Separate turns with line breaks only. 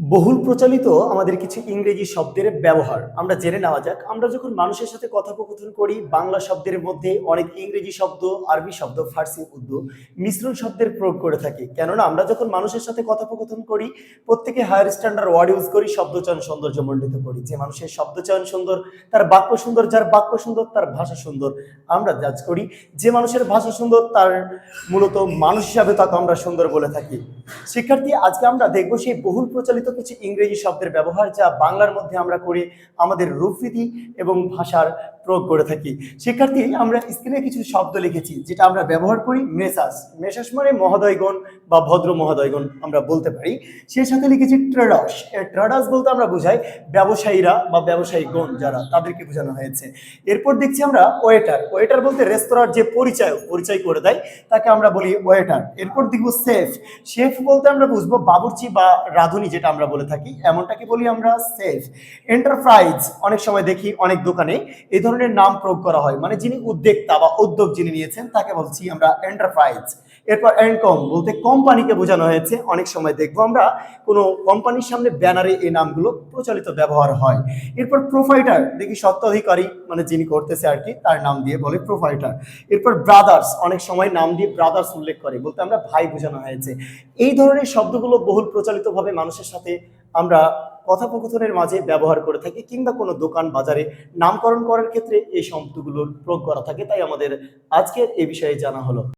বহুল প্রচলিত আমাদের কিছু ইংরেজি শব্দের ব্যবহার। আমরা জেনে নেওয়া যাক, আমরা যখন মানুষের সাথে কথোপকথন করি, বাংলা শব্দের মধ্যে অনেক ইংরেজি শব্দ, আরবি শব্দ, ফার্সি উর্দু মিশ্রণ শব্দের প্রয়োগ করে থাকি। কেননা আমরা যখন মানুষের সাথে কথোপকথন করি, প্রত্যেকে হায়ার স্ট্যান্ডার্ড ওয়ার্ড ইউজ করি, শব্দচয়ন সৌন্দর্য মণ্ডিত করি। যে মানুষের শব্দচয়ন সুন্দর, তার বাক্য সুন্দর, যার বাক্য সুন্দর, তার ভাষা সুন্দর। আমরা জাজ করি, যে মানুষের ভাষা সুন্দর, তার মূলত মানুষ হিসাবে তাকে আমরা সুন্দর বলে থাকি। শিক্ষার্থী, আজকে আমরা দেখব সেই বহুল প্রচলিত কিছু ইংরেজি শব্দের ব্যবহার যা বাংলার মধ্যে আমরা করি আমাদের রূপবিধি এবং ভাষার প্রয়োগ করে থাকি। শিক্ষার্থী, আমরা স্ক্রিনে কিছু শব্দ লিখেছি, যেটা আমরা ব্যবহার করি মেসাস। মেসাস মানে মহোদয়গণ বা ভদ্র মহোদয়গণ, আমরা বলতে পারি। সেই সাথে লিখেছি ট্রেডাস। ট্রেডাস বলতে আমরা বোঝাই ব্যবসায়ীরা বা ব্যবসায়ীগণ যারা, তাদেরকে বোঝানো হয়েছে। এরপর দেখছি আমরা ওয়েটার ওয়েটার বলতে রেস্তোরাঁর যে পরিচয় পরিচয় করে দেয়, তাকে আমরা বলি ওয়েটার এরপর দেখব সেফ শেফ বলতে আমরা বুঝব বাবুর্চি বা রাঁধুনি, যেটা আমরা বলে থাকি। এমনটাকে বলি আমরা সেফ এন্টারপ্রাইজ অনেক সময় দেখি অনেক দোকানে। এই নাম প্রয়োগ করা হয়। মানে যিনি উদ্যোক্তা বা উদ্যোগ যিনি নিয়েছেন, তাকে বলছি আমরা এন্টারপ্রাইজ এরপর এনকম বলতে কোম্পানিকে বোঝানো হয়েছে। অনেক সময় দেখব আমরা কোনো কোম্পানির সামনে ব্যানারে এই নামগুলো প্রচলিত ব্যবহার হয়। এরপর প্রোফাইটার দেখি সত্ত্বাধিকারী মানে যিনি করতেছে আর কি, তার নাম দিয়ে বলে প্রোফাইটার এরপর ব্রাদার্স অনেক সময় নাম দিয়ে ব্রাদার্স উল্লেখ করে। বলতে আমরা ভাই বোঝানো হয়েছে। এই ধরনের শব্দগুলো বহুল প্রচলিতভাবে মানুষের সাথে আমরা কথোপকথনের মাঝে ব্যবহার করে থাকি কিংবা কোনো দোকান বাজারে নামকরণ করার ক্ষেত্রে এই শব্দগুলোর প্রয়োগ করা থাকে, তাই আমাদের আজকের এ বিষয়ে জানা হলো।